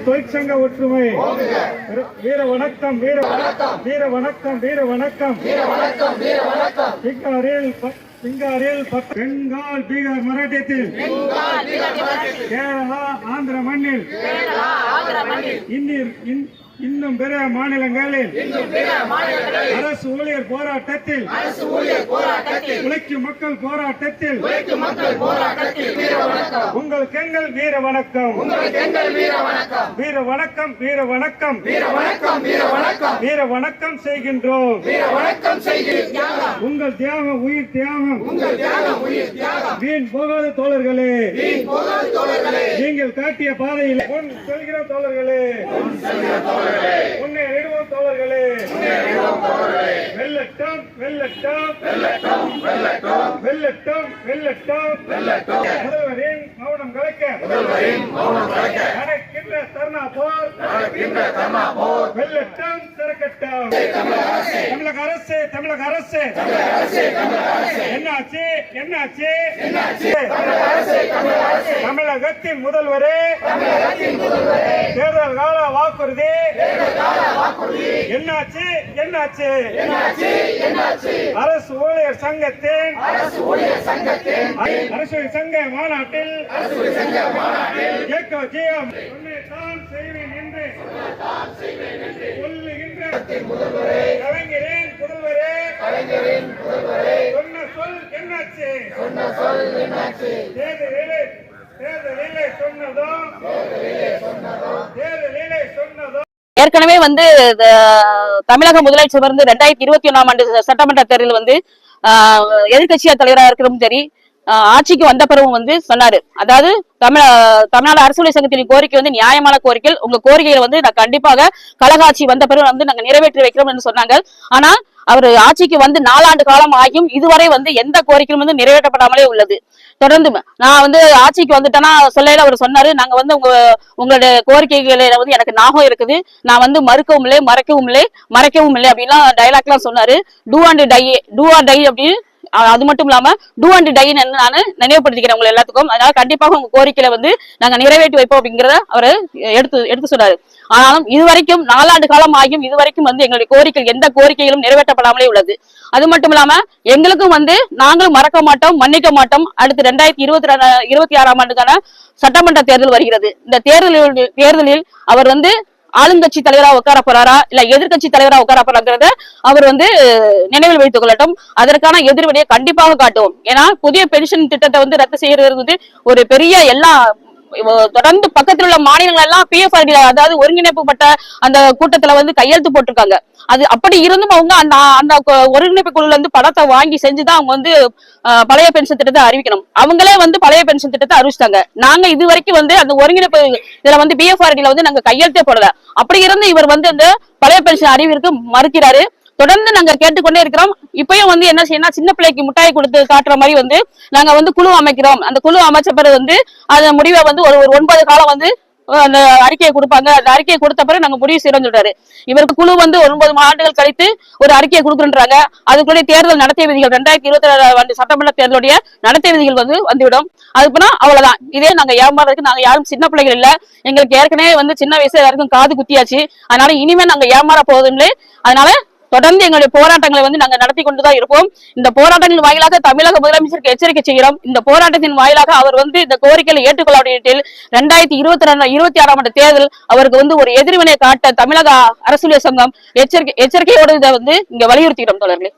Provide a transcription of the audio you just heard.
தொழிற்சங்க ஒற்றுமை வீர வணக்கம் வீர வணக்கம் வீர வணக்கம் வீர வணக்கம் வீர வணக்கம் வீர வணக்கம் சிங்காரில் ப- சிங்காரில் பத்து- பெங்கால் பீகார் மராட்டியத்தில் கேரளா ஆந்திர மண்ணில் இன்னில் இன்- இன்னும் பிற மாநிலங்களில் அரசு ஊழியர் போராட்டத்தில் உழைக்கும் மக்கள் போராட்டத்தில் உங்களுக்கு எங்கள் வீர வணக்கம். வீர வணக்கம். வீர வணக்கம் வீர வணக்கம். வீர வணக்கம் வீர வணக்கம். செய்கின்றோம். வீர வணக்கம் உங்கள் தியாகம் உயிர் தியாகம். உங்கள் தியாகம் உயிர் தியாகம். வீண் போகாத தோழர்களே. வீண் போகாத தோழர்களே. நீங்கள் காட்டிய பாதையில் முன் செல்கிற தோழர்களே. வெள்ளட்டம் வெள்ளட்டம். வெள்ளட்டம் வெள்ளட்டம். வெள்ளட்டம் வெள்ளட்டம். முதல்வரின் மௌனம் கலைக்க. முதல்வரின் மௌனம் கலைக்க. நடக்கின்ற தர்ணா போர். நடக்கின்ற தர்ணா போர். வெள்ளட்டம் திறக்கட்டம் தமிழக அரசு. தமிழக அரசு என்னாச்சு? என்னாச்சு? என்னாச்சு? தமிழகத்தின் முதல்வரே. தேர்தல் கால வாக்குறுதி. என்னாச்சு? என்னாச்சு? அரசு ஊழியர் சங்கத்தின் அரசு சங்க மாநாட்டில் இயக்க ஜெயம் தான் செய்வேன் என்று சொல்லுகின்ற கலைஞரின் புதல்வரே சொன்ன சொல் என்னாச்சு? தேர்தலிலே தேர்தலிலே சொன்னதோ தேர்தலிலே சொன்னதோ ஏற்கனவே வந்து தமிழக முதலமைச்சர் வந்து ரெண்டாயிரத்தி இருபத்தி ஒண்ணாம் ஆண்டு சட்டமன்ற தேர்தலில் வந்து ஆஹ், எதிர்க்கட்சியா தலைவராக இருக்கிறதும் சரி ஆட்சிக்கு வந்த பிறகும் வந்து சொன்னாரு. அதாவது தமிழ தமிழ்நாடு அரசு சங்கத்தின் கோரிக்கை வந்து நியாயமான கோரிக்கை உங்க கோரிக்கைகளை வந்து நான் கண்டிப்பாக கலகாட்சி வந்த பிறகு வந்து நாங்க நிறைவேற்றி வைக்கிறோம் என்று சொன்னாங்க. ஆனா அவர் ஆட்சிக்கு வந்து நாலாண்டு காலம் ஆகியும் இதுவரை வந்து எந்த கோரிக்கையும் வந்து நிறைவேற்றப்படாமலே உள்ளது. தொடர்ந்து நான் வந்து ஆட்சிக்கு வந்துட்டேன்னா சொல்லையில அவர் சொன்னாரு. நாங்க வந்து உங்க உங்களுடைய கோரிக்கைகளை வந்து எனக்கு ஞாபகம் இருக்குது. நான் வந்து மறுக்கவும் இல்லை மறைக்கவும் இல்லை மறைக்கவும் இல்லை அப்படின்லாம் டைலாக் எல்லாம் சொன்னாரு. Do and die do or die அப்படின்னு அது மட்டும் இல்லாம டூ அண்ட் டைன்னு நான் நினைவுபடுத்திக்கிறேன் உங்க எல்லாத்துக்கும். அதனால கண்டிப்பாக உங்க கோரிக்கையில வந்து நாங்க நிறைவேற்றி வைப்போம் அப்படிங்கறத அவர் எடுத்து எடுத்து சொன்னாரு. ஆனாலும் இதுவரைக்கும் நாலாண்டு காலம் ஆகியும் இதுவரைக்கும் வந்து எங்களுடைய கோரிக்கை எந்த கோரிக்கைகளும் நிறைவேற்றப்படாமலே உள்ளது. அது மட்டும் இல்லாம எங்களுக்கும் வந்து நாங்களும் மறக்க மாட்டோம் மன்னிக்க மாட்டோம். அடுத்து ரெண்டாயிரத்தி இருபத்தி இருபத்தி ஆறாம் ஆண்டுக்கான சட்டமன்ற தேர்தல் வருகிறது. இந்த தேர்தலில் தேர்தலில் அவர் வந்து ஆளுங்கட்சி தலைவரா உட்கார போறாரா? இல்ல எதிர்கட்சி தலைவரா உட்கார போறாங்கிறத அவர் வந்து நினைவில் வைத்துக் கொள்ளட்டும். அதற்கான எதிர்வினையை கண்டிப்பாக காட்டுவோம். ஏன்னா புதிய பென்ஷன் திட்டத்தை வந்து ரத்து செய்யறது வந்து ஒரு பெரிய எல்லா தொடர்ந்து பக்கத்தில் உள்ள மாநிலங்கள் எல்லாம் பிஎஃப்ஆர்டி அதாவது ஒருங்கிணைப்புப்பட்ட அந்த கூட்டத்துல வந்து கையெழுத்து போட்டிருக்காங்க. அது அப்படி இருந்தும் அவங்க அந்த அந்த ஒருங்கிணைப்பு குழுல இருந்து படத்தை வாங்கி செஞ்சுதான் அவங்க வந்து பழைய பென்ஷன் திட்டத்தை அறிவிக்கணும். அவங்களே வந்து பழைய பென்ஷன் திட்டத்தை அறிவிச்சிட்டாங்க. நாங்க இது வரைக்கும் வந்து அந்த ஒருங்கிணைப்பு இதுல வந்து பிஎஃப்ஆர்டில வந்து நாங்க கையெழுத்தே போடல. அப்படி இருந்து இவர் வந்து அந்த பழைய பென்ஷன் அறிவிற்கு மறுக்கிறாரு. தொடர்ந்து நாங்க கேட்டுக்கொண்டே இருக்கிறோம். இப்பயும் வந்து என்ன செய்யணும் சின்ன பிள்ளைக்கு முட்டாய் கொடுத்து காட்டுற மாதிரி வந்து நாங்க வந்து குழு அமைக்கிறோம். அந்த குழு அமைச்ச பிறகு வந்து அந்த முடிவை வந்து ஒரு ஒரு ஒன்பது காலம் வந்து அந்த அறிக்கையை கொடுப்பாங்க. அந்த அறிக்கையை கொடுத்த பிறகு நாங்க முடிவு செய்யறோம் சொல்றாரு. இவருக்கு குழு வந்து ஒன்பது ஆண்டுகள் கழித்து ஒரு அறிக்கையை கொடுக்குறாங்க அதுக்குள்ளே தேர்தல் நடத்தை விதிகள் ரெண்டாயிரத்தி இருபத்தி ஆறு ஆண்டு சட்டமன்ற தேர்தலுடைய நடத்தை விதிகள் வந்து வந்துவிடும். அதுக்குன்னா அவ்வளவுதான். இதே நாங்க ஏமாறதுக்கு நாங்க யாரும் சின்ன பிள்ளைகள் இல்ல. எங்களுக்கு ஏற்கனவே வந்து சின்ன வயசுல எல்லாருக்கும் காது குத்தியாச்சு. அதனால இனிமே நாங்க ஏமாற போவதும் அதனால தொடர்ந்து எங்களுடைய போராட்டங்களை வந்து நாங்க நடத்தி கொண்டுதான் இருப்போம் இந்த போராட்டங்களின் வாயிலாக தமிழக முதலமைச்சருக்கு எச்சரிக்கை செய்கிறோம். இந்த போராட்டத்தின் வாயிலாக அவர் வந்து இந்த கோரிக்கைகளை ஏற்றுக்கொள்ளாவிட்டில் ரெண்டாயிரத்தி இருபத்தி ரெண்டு இருபத்தி ஆறாம் ஆண்டு தேர்தல் அவருக்கு வந்து ஒரு எதிர்வினை காட்ட தமிழக அரசியல் சங்கம் எச்சரிக்கை எச்சரிக்கையோடு இதை வந்து இங்க வலியுறுத்துகிறோம் தொடர்களே